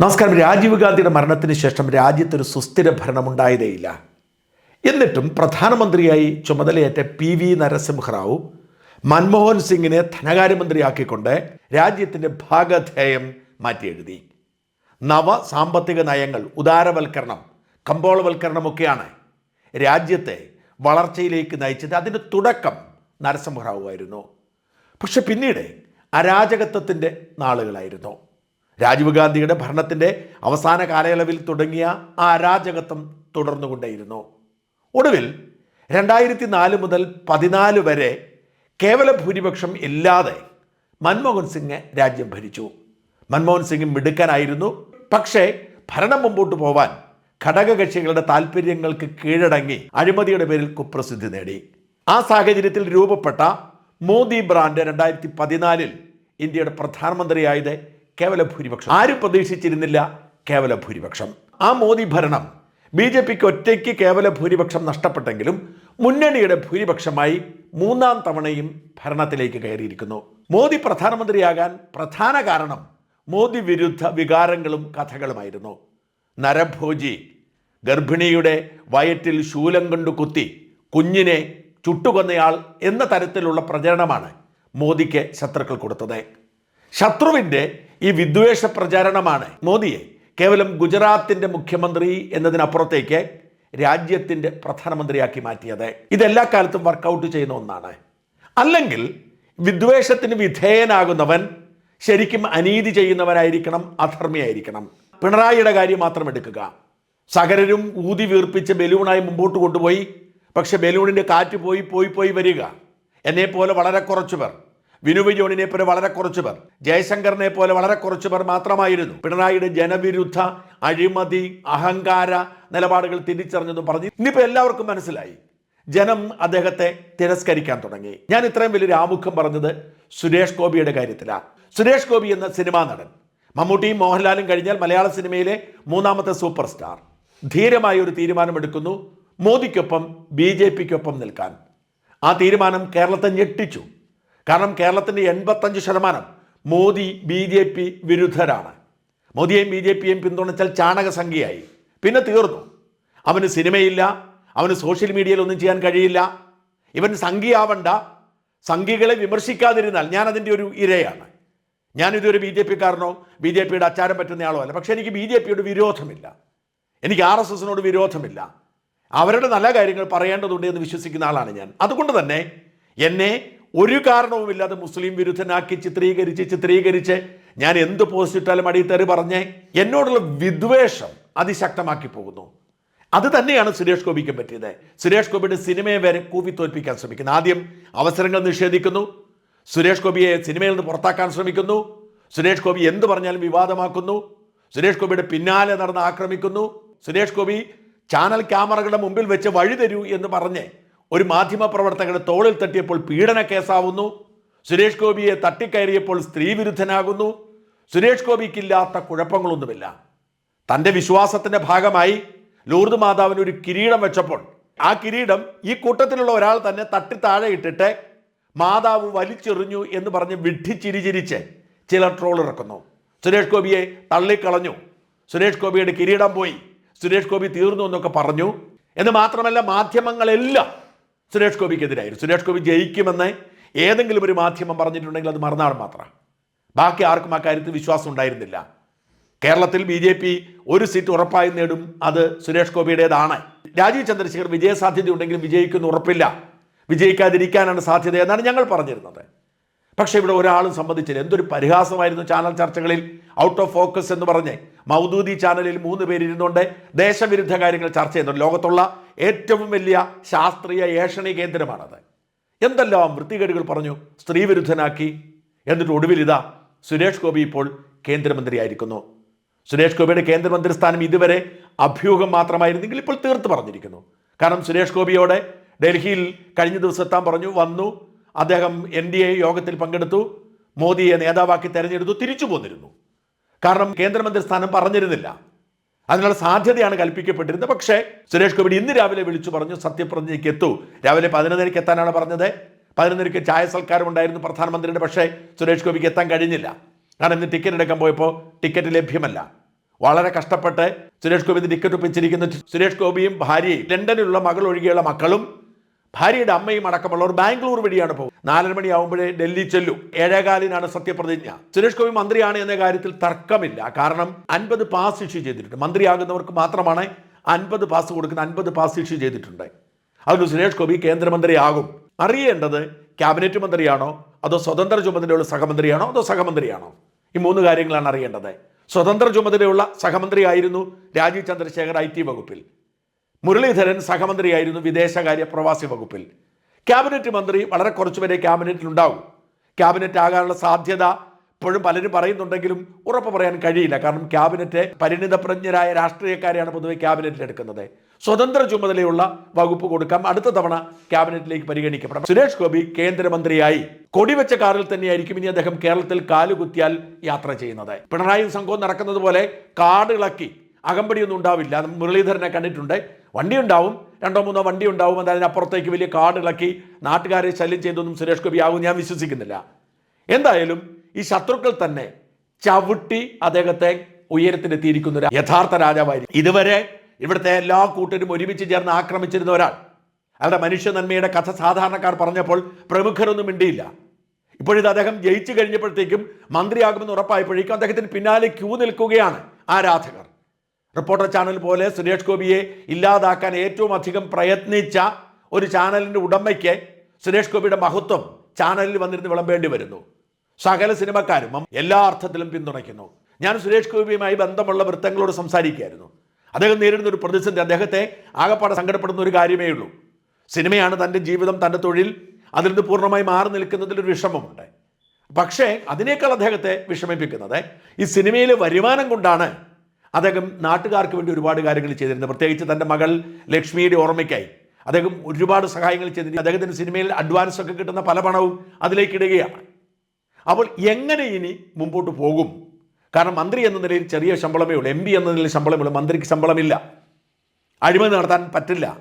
നമസ്കാരം. രാജീവ് ഗാന്ധിയുടെ മരണത്തിന് ശേഷം രാജ്യത്തൊരു സുസ്ഥിര ഭരണമുണ്ടായതേയില്ല. എന്നിട്ടും പ്രധാനമന്ത്രിയായി ചുമതലയേറ്റ പി വി നരസിംഹറാവു മൻമോഹൻ സിംഗിനെ ധനകാര്യമന്ത്രിയാക്കിക്കൊണ്ട് രാജ്യത്തിന്റെ ഭാഗധേയം മാറ്റിയെഴുതി. നവ സാമ്പത്തിക നയങ്ങൾ ഉദാരവൽക്കരണം കമ്പോളവൽക്കരണമൊക്കെയാണ് രാജ്യത്തെ വളർച്ചയിലേക്ക് നയിച്ചത്. അതിന്റെ തുടക്കം നരസിംഹറാവു ആയിരുന്നു. പക്ഷെ പിന്നീട് അരാജകത്വത്തിന്റെ നാളുകളായിരുന്നു. രാജീവ് ഗാന്ധിയുടെ ഭരണത്തിന്റെ അവസാന കാലയളവിൽ തുടങ്ങിയ ആ അരാജകത്വം തുടർന്നുകൊണ്ടേയിരുന്നു. ഒടുവിൽ രണ്ടായിരത്തി നാല് മുതൽ പതിനാല് വരെ കേവല ഭൂരിപക്ഷം ഇല്ലാതെ മൻമോഹൻ സിംഗ് രാജ്യം ഭരിച്ചു. മൻമോഹൻ സിംഗ് മിടുക്കനായിരുന്നു. പക്ഷേ ഭരണം മുമ്പോട്ട് പോവാൻ ഘടകകക്ഷികളുടെ താല്പര്യങ്ങൾക്ക് കീഴടങ്ങി അഴിമതിയുടെ പേരിൽ കുപ്രസിദ്ധി നേടി. ആ സാഹചര്യത്തിൽ രൂപപ്പെട്ട മോദി ബ്രാൻഡ് രണ്ടായിരത്തി പതിനാലിൽ ഇന്ത്യയുടെ പ്രധാനമന്ത്രിയായത് കേവല ഭൂരിപക്ഷം ആരും പ്രതീക്ഷിച്ചിരുന്നില്ല കേവല ഭൂരിപക്ഷം ആ മോദി ഭരണം ബി ജെ പിക്ക് ഒറ്റയ്ക്ക് കേവല ഭൂരിപക്ഷം നഷ്ടപ്പെട്ടെങ്കിലും മുന്നണിയുടെ ഭൂരിപക്ഷമായി മൂന്നാം തവണയും ഭരണത്തിലേക്ക് കയറിയിരിക്കുന്നു. മോദി പ്രധാനമന്ത്രിയാകാൻ പ്രധാന കാരണം മോദി വിരുദ്ധ വികാരങ്ങളും കഥകളുമായിരുന്നു. നരഭോജി ഗർഭിണിയുടെ വയറ്റിൽ ശൂലം കൊണ്ട് കുത്തി കുഞ്ഞിനെ ചുട്ടുകൊന്നയാൾ എന്ന തരത്തിലുള്ള പ്രചരണമാണ് മോദിക്ക് ശത്രുക്കൾ കൊടുത്തത്. ശത്രുവിന്റെ ഈ വിദ്വേഷ പ്രചാരണമാണ്. മോദിയെ കേവലം ഗുജറാത്തിന്റെ മുഖ്യമന്ത്രി എന്നതിനപ്പുറത്തേക്ക് രാജ്യത്തിന്റെ പ്രധാനമന്ത്രിയാക്കി മാറ്റിയത്. ഇതെല്ലാ കാലത്തും വർക്കൗട്ട് ചെയ്യുന്ന ഒന്നാണ്. അല്ലെങ്കിൽ വിദ്വേഷത്തിന് വിധേയനാകുന്നവൻ ശരിക്കും അനീതി ചെയ്യുന്നവനായിരിക്കണം അധർമ്മിയായിരിക്കണം. പിണറായിയുടെ കാര്യം മാത്രം എടുക്കുക. സകരരും ഊതി വീർപ്പിച്ച് ബലൂണായി മുമ്പോട്ട് കൊണ്ടുപോയി. പക്ഷെ ബലൂണിന്റെ കാറ്റ് പോയി പോയി പോയി വരിക. എന്നെ പോലെ വളരെ കുറച്ചു പേർ വിനുവ ജോണിനെ പോലെ വളരെ കുറച്ചു പേർ ജയശങ്കറിനെ പോലെ വളരെ കുറച്ചു പേർ മാത്രമായിരുന്നു. പിണറായിയുടെ ജനവിരുദ്ധ അഴിമതി അഹങ്കാര നിലപാടുകൾ തിരിച്ചറിഞ്ഞെന്ന് പറഞ്ഞു. ഇനിയിപ്പോൾ എല്ലാവർക്കും മനസ്സിലായി ജനം അദ്ദേഹത്തെ തിരസ്കരിക്കാൻ തുടങ്ങി. ഞാൻ ഇത്രയും വലിയൊരു ആമുഖം പറഞ്ഞത് സുരേഷ് ഗോപിയുടെ കാര്യത്തിലാണ് സുരേഷ് ഗോപി എന്ന സിനിമാ നടൻ മമ്മൂട്ടിയും മോഹൻലാലും കഴിഞ്ഞാൽ മലയാള സിനിമയിലെ മൂന്നാമത്തെ സൂപ്പർ സ്റ്റാർ. ധീരമായ ഒരു തീരുമാനമെടുക്കുന്നു മോദിക്കൊപ്പം ബി ജെ പിക്കൊപ്പം നിൽക്കാൻ. ആ തീരുമാനം കേരളത്തെ ഞെട്ടിച്ചു. കാരണം കേരളത്തിന്റെ എൺപത്തഞ്ച് ശതമാനം മോദി ബി ജെ പി വിരുദ്ധരാണ്. മോദിയെയും ബി ജെ പിയെയും പിന്തുണച്ചാൽ ചാണകസംഖ്യയായി. പിന്നെ തീർന്നു. അവന് സിനിമയില്ല അവന് സോഷ്യൽ മീഡിയയിൽ ഒന്നും ചെയ്യാൻ കഴിയില്ല. ഇവൻ സംഖ്യയാവണ്ട. സംഖ്യകളെ വിമർശിക്കാതിരുന്നാൽ ഞാൻ അതിന്റെ ഒരു ഇരയാണ്. ഞാനിതൊരു ബി ജെ പിക്കാരനോ ബി ജെ പിയുടെ അച്ചാരം പറ്റുന്നയാളോ അല്ല. പക്ഷേ എനിക്ക് ബി ജെ പിയോട് വിരോധമില്ല. എനിക്ക് ആർ എസ് എസിനോട് വിരോധമില്ല. അവരുടെ നല്ല കാര്യങ്ങൾ പറയേണ്ടതുണ്ട് എന്ന് വിശ്വസിക്കുന്ന ആളാണ് ഞാൻ. അതുകൊണ്ട് തന്നെ എന്നെ ഒരു കാരണവുമില്ലാതെ മുസ്ലിം വിരുദ്ധനാക്കി ചിത്രീകരിച്ച് ചിത്രീകരിച്ച് ഞാൻ എന്ത് പോസ്റ്റ് ഇട്ടാലും അടിയത്തേറി പറഞ്ഞേ എന്നോടുള്ള വിദ്വേഷം അതിശക്തമാക്കി പോകുന്നു. അത് തന്നെയാണ് സുരേഷ് ഗോപിക്ക് പറ്റിയത്. സുരേഷ് ഗോപിയുടെ സിനിമയെ വരെ കൂവി തോൽപ്പിക്കാൻ ശ്രമിക്കുന്നു. ആദ്യം അവസരങ്ങൾ നിഷേധിക്കുന്നു. സുരേഷ് ഗോപിയെ സിനിമയിൽ നിന്ന് പുറത്താക്കാൻ ശ്രമിക്കുന്നു. സുരേഷ് ഗോപി എന്ത് പറഞ്ഞാലും വിവാദമാക്കുന്നു. സുരേഷ് ഗോപിയുടെ പിന്നാലെ നടന്ന് ആക്രമിക്കുന്നു. സുരേഷ് ഗോപി ചാനൽ ക്യാമറകളുടെ മുമ്പിൽ വെച്ച് വഴി തരൂ എന്ന് പറഞ്ഞ് ഒരു മാധ്യമ പ്രവർത്തകരുടെ തോളിൽ തട്ടിയപ്പോൾ പീഡന കേസാവുന്നു. സുരേഷ് ഗോപിയെ തട്ടിക്കയറിയപ്പോൾ സ്ത്രീവിരുദ്ധനാകുന്നു സുരേഷ് ഗോപിക്കില്ലാത്ത കുഴപ്പങ്ങളൊന്നുമില്ല. തന്റെ വിശ്വാസത്തിന്റെ ഭാഗമായി ലൂർദ് മാതാവിന് ഒരു കിരീടം വെച്ചപ്പോൾ ആ കിരീടം ഈ കൂട്ടത്തിലുള്ള ഒരാൾ തന്നെ തട്ടി താഴെ ഇട്ടിട്ട് മാതാവ് വലിച്ചെറിഞ്ഞു എന്ന് പറഞ്ഞ് വിഡ്ഢിച്ചിരിച്ചിരിച്ച് ചില ട്രോൾ ഇറക്കുന്നു. സുരേഷ് ഗോപിയെ തള്ളിക്കളഞ്ഞു. സുരേഷ് ഗോപിയുടെ കിരീടം പോയി. സുരേഷ് ഗോപി തീർന്നു എന്നൊക്കെ പറഞ്ഞു. എന്ന് മാത്രമല്ല മാധ്യമങ്ങളെല്ലാം സുരേഷ് ഗോപിക്കെതിരായിരുന്നു. സുരേഷ് ഗോപി ജയിക്കുമെന്ന് ഏതെങ്കിലും ഒരു മാധ്യമം പറഞ്ഞിട്ടുണ്ടെങ്കിൽ അത് മറന്നാൾ മാത്രമാണ് ബാക്കി ആർക്കും ആ കാര്യത്തിൽ വിശ്വാസം ഉണ്ടായിരുന്നില്ല. കേരളത്തിൽ ബി ജെ പി ഒരു സീറ്റ് ഉറപ്പായി നേടും അത് സുരേഷ് ഗോപിയുടേതാണ്. രാജീവ് ചന്ദ്രശേഖർ വിജയസാധ്യത ഉണ്ടെങ്കിലും വിജയിക്കുന്ന ഉറപ്പില്ല. വിജയിക്കാതിരിക്കാനാണ് സാധ്യത എന്നാണ് ഞങ്ങൾ പറഞ്ഞിരുന്നത്. പക്ഷേ ഇവിടെ ഒരാളും സംബന്ധിച്ചില്ല എന്തൊരു പരിഹാസമായിരുന്നു ചാനൽ ചർച്ചകളിൽ ഔട്ട് ഓഫ് ഫോക്കസ് എന്ന് പറഞ്ഞ് മൗദൂദി ചാനലിൽ മൂന്ന് പേരിരുന്നുകൊണ്ട് ദേശവിരുദ്ധ കാര്യങ്ങൾ ചർച്ച ചെയ്യുന്നുണ്ട്. ലോകത്തുള്ള ഏറ്റവും വലിയ ശാസ്ത്രീയ ഏഷണി കേന്ദ്രമാണത്. എന്തെല്ലാം വൃത്തികേടുകൾ പറഞ്ഞു സ്ത്രീ വിരുദ്ധനാക്കി എന്നിട്ട് ഒടുവിൽ ഇതാ സുരേഷ് ഗോപി ഇപ്പോൾ കേന്ദ്രമന്ത്രിയായിരിക്കുന്നു. സുരേഷ് ഗോപിയുടെ കേന്ദ്രമന്ത്രി സ്ഥാനം ഇതുവരെ അഭ്യൂഹം മാത്രമായിരുന്നെങ്കിൽ ഇപ്പോൾ തീർത്ത് പറഞ്ഞിരിക്കുന്നു. കാരണം സുരേഷ് ഗോപിയോടെ ഡൽഹിയിൽ കഴിഞ്ഞ ദിവസം എത്താൻ പറഞ്ഞു വന്നു. അദ്ദേഹം എൻ ഡി എ യോഗത്തിൽ പങ്കെടുത്തു. മോദിയെ നേതാവാക്കി തെരഞ്ഞെടുത്തു. തിരിച്ചു പോന്നിരുന്നു. കാരണം കേന്ദ്രമന്ത്രി സ്ഥാനം പറഞ്ഞിരുന്നില്ല. അതിനുള്ള സാധ്യതയാണ് കൽപ്പിക്കപ്പെട്ടിരുന്നത്. പക്ഷേ സുരേഷ് ഗോപി ഇന്ന് രാവിലെ വിളിച്ചു പറഞ്ഞു സത്യപ്രതിജ്ഞയ്ക്ക് എത്തൂ. രാവിലെ പതിനൊന്നരയ്ക്ക് എത്താനാണ് പറഞ്ഞത്. പതിനൊന്നരയ്ക്ക് ചായ സൽക്കാരം ഉണ്ടായിരുന്നു പ്രധാനമന്ത്രിയുടെ പക്ഷേ സുരേഷ് ഗോപിക്ക് എത്താൻ കഴിഞ്ഞില്ല. കാരണം ഇന്ന് ടിക്കറ്റ് എടുക്കാൻ പോയപ്പോൾ ടിക്കറ്റ് ലഭ്യമല്ല. വളരെ കഷ്ടപ്പെട്ട് സുരേഷ് ഗോപി ടിക്കറ്റ് ഒപ്പിച്ചിരിക്കുന്ന. സുരേഷ് ഗോപിയും ഭാര്യയും ലണ്ടനിലുള്ള മകൾ ഒഴികെയുള്ള മക്കളും ഭാര്യയുടെ അമ്മയും അടക്കമുള്ളവർ ബാംഗ്ലൂർ വഴിയാണ് പോകുന്നത്. നാലര മണിയാവുമ്പോഴേ ഡൽഹി ചെല്ലും. ഏഴേകാലിനാണ് സത്യപ്രതിജ്ഞ. സുരേഷ് ഗോപി മന്ത്രിയാണ് എന്ന കാര്യത്തിൽ തർക്കമില്ല. കാരണം അൻപത് പാസ് ഇഷ്യൂ ചെയ്തിട്ടുണ്ട്. മന്ത്രിയാകുന്നവർക്ക് മാത്രമാണ് അൻപത് പാസ് കൊടുക്കുന്ന അൻപത് പാസ് ഇഷ്യൂ ചെയ്തിട്ടുണ്ട്. അതുകൊണ്ട് സുരേഷ് ഗോപി കേന്ദ്രമന്ത്രിയാകും. അറിയേണ്ടത് ക്യാബിനറ്റ് മന്ത്രിയാണോ? അതോ സ്വതന്ത്ര ചുമതലയുള്ള സഹമന്ത്രിയാണോ? അതോ സഹമന്ത്രിയാണോ? ഈ മൂന്ന് കാര്യങ്ങളാണ് അറിയേണ്ടത്. സ്വതന്ത്ര ചുമതലയുള്ള സഹമന്ത്രിയായിരുന്നു രാജീവ് ചന്ദ്രശേഖർ ഐ ടി വകുപ്പിൽ. മുരളീധരൻ സഹമന്ത്രിയായിരുന്നു വിദേശകാര്യ പ്രവാസി വകുപ്പിൽ. ക്യാബിനറ്റ് മന്ത്രി വളരെ കുറച്ചുപേരെ ക്യാബിനറ്റിൽ ഉണ്ടാവും. ക്യാബിനറ്റ് ആകാനുള്ള സാധ്യത ഇപ്പോഴും പലരും പറയുന്നുണ്ടെങ്കിലും ഉറപ്പ് പറയാൻ കഴിയില്ല. കാരണം ക്യാബിനറ്റ് പരിണിതപ്രജ്ഞരായ രാഷ്ട്രീയക്കാരെയാണ് പൊതുവെ ക്യാബിനറ്റിൽ എടുക്കുന്നത്. സ്വതന്ത്ര ചുമതലയുള്ള വകുപ്പ് കൊടുക്കാം. അടുത്ത തവണ ക്യാബിനറ്റിലേക്ക് പരിഗണിക്കപ്പെടാം സുരേഷ് ഗോപി കേന്ദ്രമന്ത്രിയായി. കൊടിവെച്ച കാറിൽ തന്നെയായിരിക്കും ഇനി അദ്ദേഹം കേരളത്തിൽ കാലുകുത്തിയാൽ യാത്ര ചെയ്യുന്നത്. പിണറായി സംഘവും നടക്കുന്നത് പോലെ കാടിളക്കി അകമ്പടിയൊന്നും ഉണ്ടാവില്ല. മുരളീധരനെ കണ്ടിട്ടുണ്ട്. വണ്ടി ഉണ്ടാവും രണ്ടോ മൂന്നോ വണ്ടി ഉണ്ടാവും അത് അതിനപ്പുറത്തേക്ക് വലിയ കാർഡ് ഇളക്കി നാട്ടുകാരെ ശല്യം ചെയ്തൊന്നും സുരേഷ് ഗോപി ആകും ഞാൻ വിശ്വസിക്കുന്നില്ല. എന്തായാലും ഈ ശത്രുക്കൾ തന്നെ ചവിട്ടി അദ്ദേഹത്തെ ഉയരത്തിലെത്തിയിരിക്കുന്ന ഒരു യഥാർത്ഥ രാജാവായിരിക്കും. ഇതുവരെ ഇവിടുത്തെ എല്ലാ കൂട്ടരും ഒരുമിച്ച് ചേർന്ന് ആക്രമിച്ചിരുന്ന ഒരാൾ അവരുടെ മനുഷ്യ നന്മയുടെ കഥ സാധാരണക്കാർ പറഞ്ഞപ്പോൾ പ്രമുഖരൊന്നും മിണ്ടിയില്ല. ഇപ്പോഴിത് അദ്ദേഹം ജയിച്ചു കഴിഞ്ഞപ്പോഴത്തേക്കും മന്ത്രിയാകുമെന്ന് ഉറപ്പായപ്പോഴേക്കും അദ്ദേഹത്തിന് പിന്നാലെ ക്യൂ നിൽക്കുകയാണ് ആരാധകർ. റിപ്പോർട്ടർ ചാനൽ പോലെ സുരേഷ് ഗോപിയെ ഇല്ലാതാക്കാൻ ഏറ്റവും അധികം പ്രയത്നിച്ച ഒരു ചാനലിന്റെ ഉടമയ്ക്ക് സുരേഷ് ഗോപിയുടെ മഹത്വം ചാനലിൽ വന്നിരുന്ന് വിളമ്പേണ്ടി വരുന്നു. സകല സിനിമക്കാരും എല്ലാ അർത്ഥത്തിലും പിന്തുണയ്ക്കുന്നു. ഞാൻ സുരേഷ് ഗോപിയുമായി ബന്ധമുള്ള വൃത്തങ്ങളോട് സംസാരിക്കുകയായിരുന്നു. അദ്ദേഹം നേരിടുന്ന ഒരു പ്രതിസന്ധി അദ്ദേഹത്തെ ആകപ്പാടെ സങ്കടപ്പെടുന്ന ഒരു കാര്യമേ ഉള്ളൂ. സിനിമയാണ് തന്റെ ജീവിതം തന്റെ തൊഴിൽ അതിൽ നിന്ന് പൂർണമായി മാറി നിൽക്കുന്നതിൽ ഒരു വിഷമമുണ്ട്. പക്ഷേ അതിനേക്കാൾ അദ്ദേഹത്തെ വിഷമിപ്പിക്കുന്നത് ഈ സിനിമയിലെ വരുമാനം കൊണ്ടാണ് അദ്ദേഹം നാട്ടുകാർക്ക് വേണ്ടി ഒരുപാട് കാര്യങ്ങൾ ചെയ്തിരുന്നു. പ്രത്യേകിച്ച് തന്റെ മകൾ ലക്ഷ്മിയുടെ ഓർമ്മയ്ക്കായി. അദ്ദേഹം ഒരുപാട് സഹായങ്ങൾ ചെയ്തിട്ടുണ്ട് അദ്ദേഹത്തിന്റെ സിനിമയിൽ അഡ്വാൻസ് ഒക്കെ കിട്ടുന്ന പല പണവും അതിലേക്ക് ഇടുകയാണ്. അപ്പോൾ എങ്ങനെ ഇനി മുമ്പോട്ട് പോകും? കാരണം മന്ത്രി എന്ന നിലയിൽ ചെറിയ ശമ്പളമേ ഉള്ളൂ. എം പി എന്ന നിലയിൽ ശമ്പളമേ ഉള്ളൂ. മന്ത്രിക്ക് ശമ്പളമില്ല. അഴിമതി നടത്താൻ പറ്റില്ല.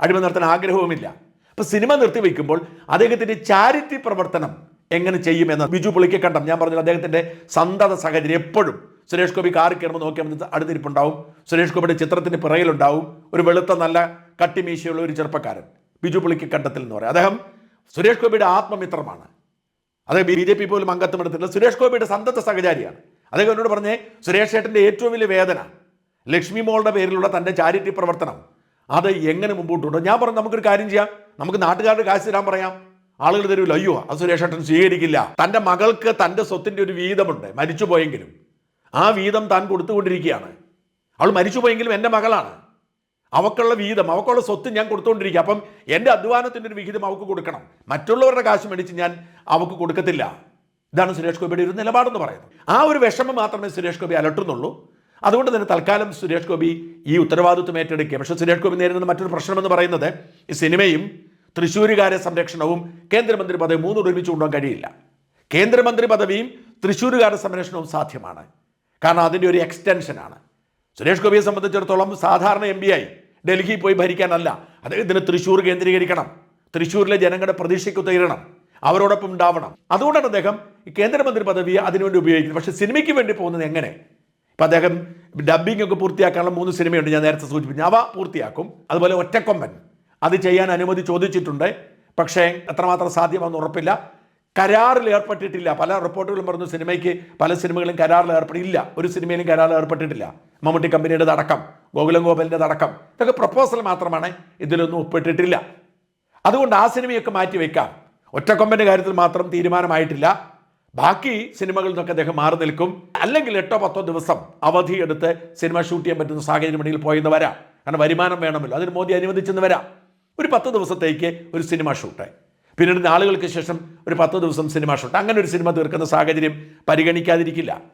അഴിമതി നടത്താൻ ആഗ്രഹവുമില്ല. അപ്പോൾ സിനിമ നിർത്തിവെക്കുമ്പോൾ അദ്ദേഹത്തിന്റെ ചാരിറ്റി പ്രവർത്തനം എങ്ങനെ ചെയ്യുമെന്ന് ബിജു പുളിക്ക് കണ്ടം. ഞാൻ പറഞ്ഞു അദ്ദേഹത്തിന്റെ സന്തത സാഹചര്യം എപ്പോഴും. സുരേഷ് ഗോപി കാറി കയറുമ്പോൾ നോക്കിയാൽ അടുത്തിരിപ്പുണ്ടാവും. സുരേഷ് ഗോപിയുടെ ചിത്രത്തിന് പിറകിലുണ്ടാവും. ഒരു വെളുത്ത നല്ല കട്ടിമീശയുള്ള ഒരു ചെറുപ്പക്കാരൻ ബിജു പുളിക്ക് കണ്ടത്തിൽ എന്ന് പറയും. അദ്ദേഹം സുരേഷ് ഗോപിയുടെ ആത്മമിത്രമാണ്. അദ്ദേഹം ബി ജെ പി പോലും അംഗത്വം എടുത്തിട്ടില്ല. സുരേഷ് ഗോപിയുടെ സന്തത സഹചാരിയാണ്. അദ്ദേഹം എന്നോട് പറഞ്ഞേ സുരേഷ് ഏട്ടന്റെ ഏറ്റവും വലിയ വേദന ലക്ഷ്മി മോളുടെ പേരിലുള്ള തന്റെ ചാരിറ്റി പ്രവർത്തനം അത് എങ്ങനെ മുമ്പോട്ടുണ്ടോ? ഞാൻ പറഞ്ഞു നമുക്കൊരു കാര്യം ചെയ്യാം. നമുക്ക് നാട്ടുകാരുടെ കാശ് തരാൻ പറയാം. ആളുകൾ തരുമല്ലോ അയ്യോ അത് സുരേഷ് ഏട്ടൻ സ്വീകരിക്കില്ല. തന്റെ മകൾക്ക് തന്റെ സ്വത്തിന്റെ ഒരു വീതമുണ്ട്. മരിച്ചുപോയെങ്കിലും. ആ വീതം താൻ കൊടുത്തുകൊണ്ടിരിക്കുകയാണ്. അവൾ മരിച്ചുപോയെങ്കിലും എന്റെ മകളാണ്. അവക്കുള്ള വീതം അവക്കുള്ള സ്വത്ത് ഞാൻ കൊടുത്തുകൊണ്ടിരിക്കുക അപ്പം എന്റെ അധ്വാനത്തിന്റെ ഒരു വിഹിതം അവൾക്ക് കൊടുക്കണം. മറ്റുള്ളവരുടെ കാശ് മേടിച്ച് ഞാൻ അവൾക്ക് കൊടുക്കത്തില്ല. ഇതാണ് സുരേഷ് ഗോപിയുടെ ഒരു നിലപാടെന്ന് പറയുന്നത്. ആ ഒരു വിഷമം മാത്രമേ സുരേഷ് ഗോപി അലട്ടുന്നുള്ളൂ. അതുകൊണ്ട് തന്നെ തൽക്കാലം സുരേഷ് ഗോപി ഈ ഉത്തരവാദിത്വം ഏറ്റെടുക്കുക. പക്ഷേ സുരേഷ് ഗോപി നേരിടുന്ന മറ്റൊരു പ്രശ്നമെന്ന് പറയുന്നത് ഈ സിനിമയും തൃശ്ശൂരുകാരെ സംരക്ഷണവും കേന്ദ്രമന്ത്രി പദവി മൂന്ന് ഒരുമിച്ച് കൊണ്ടുപോകാൻ കഴിയില്ല. കേന്ദ്രമന്ത്രി പദവിയും തൃശ്ശൂരുകാരുടെ സംരക്ഷണവും സാധ്യമാണ്. കാരണം അതിന്റെ ഒരു എക്സ്റ്റൻഷനാണ്. സുരേഷ് ഗോപിയെ സംബന്ധിച്ചിടത്തോളം സാധാരണ എം ആയി ഡൽഹി പോയി ഭരിക്കാനല്ല. അദ്ദേഹത്തിന് തൃശ്ശൂർ കേന്ദ്രീകരിക്കണം. തൃശ്ശൂരിലെ ജനങ്ങളുടെ പ്രതീക്ഷയ്ക്ക് ഉയരണം അവരോടൊപ്പം ഉണ്ടാവണം. അതുകൊണ്ടാണ് അദ്ദേഹം കേന്ദ്രമന്ത്രി പദവി അതിനുവേണ്ടി ഉപയോഗിക്കുന്നത്. പക്ഷേ സിനിമയ്ക്ക് വേണ്ടി പോകുന്നത് എങ്ങനെ? ഇപ്പം അദ്ദേഹം ഡബ്ബിംഗ് ഒക്കെ പൂർത്തിയാക്കാനുള്ള മൂന്ന് സിനിമയുണ്ട്. ഞാൻ നേരത്തെ സൂചിപ്പിച്ചു. അവ പൂർത്തിയാക്കും. അതുപോലെ ഒറ്റക്കൊമ്പൻ. അത് ചെയ്യാൻ അനുമതി ചോദിച്ചിട്ടുണ്ട്. പക്ഷേ എത്രമാത്രം സാധ്യമാണെന്ന് ഉറപ്പില്ല. കരാറിൽ ഏർപ്പെട്ടിട്ടില്ല. പല റിപ്പോർട്ടുകളും പറഞ്ഞു സിനിമയ്ക്ക് പല സിനിമകളും കരാറിൽ ഏർപ്പെട്ടില്ല. ഒരു സിനിമയിലും കരാറിൽ ഏർപ്പെട്ടിട്ടില്ല. മമ്മൂട്ടി കമ്പനിയുടെ അടക്കം ഗോകുലം ഗോപാലിന്റെ അടക്കം. ഇതൊക്കെ പ്രപ്പോസൽ മാത്രമാണ്. ഇതിലൊന്നും ഒപ്പിട്ടിട്ടില്ല. അതുകൊണ്ട് ആ സിനിമയൊക്കെ മാറ്റി വയ്ക്കാം ഒറ്റക്കൊമ്പന്റെ കാര്യത്തിൽ മാത്രം തീരുമാനമായിട്ടില്ല. ബാക്കി സിനിമകളിൽ നിന്നൊക്കെ അദ്ദേഹം മാറി നിൽക്കും. അല്ലെങ്കിൽ എട്ടോ പത്തോ ദിവസം അവധിയെടുത്ത് സിനിമ ഷൂട്ട് ചെയ്യാൻ പറ്റുന്ന സാഹചര്യം ഉണ്ടെങ്കിൽ പോയെന്ന് വരാം. കാരണം വരുമാനം വേണമല്ലോ. അതിന് മോദി അനുവദിച്ചെന്ന് വരാം. ഒരു പത്ത് ദിവസത്തേക്ക് ഒരു സിനിമ ഷൂട്ടായി. പിന്നീട് നാളുകൾക്ക് ശേഷം ഒരു പത്ത് ദിവസം സിനിമ ഷൂട്ട്. അങ്ങനെ ഒരു സിനിമ തീർക്കുന്ന സാഹചര്യം പരിഗണിക്കാതിരിക്കില്ല.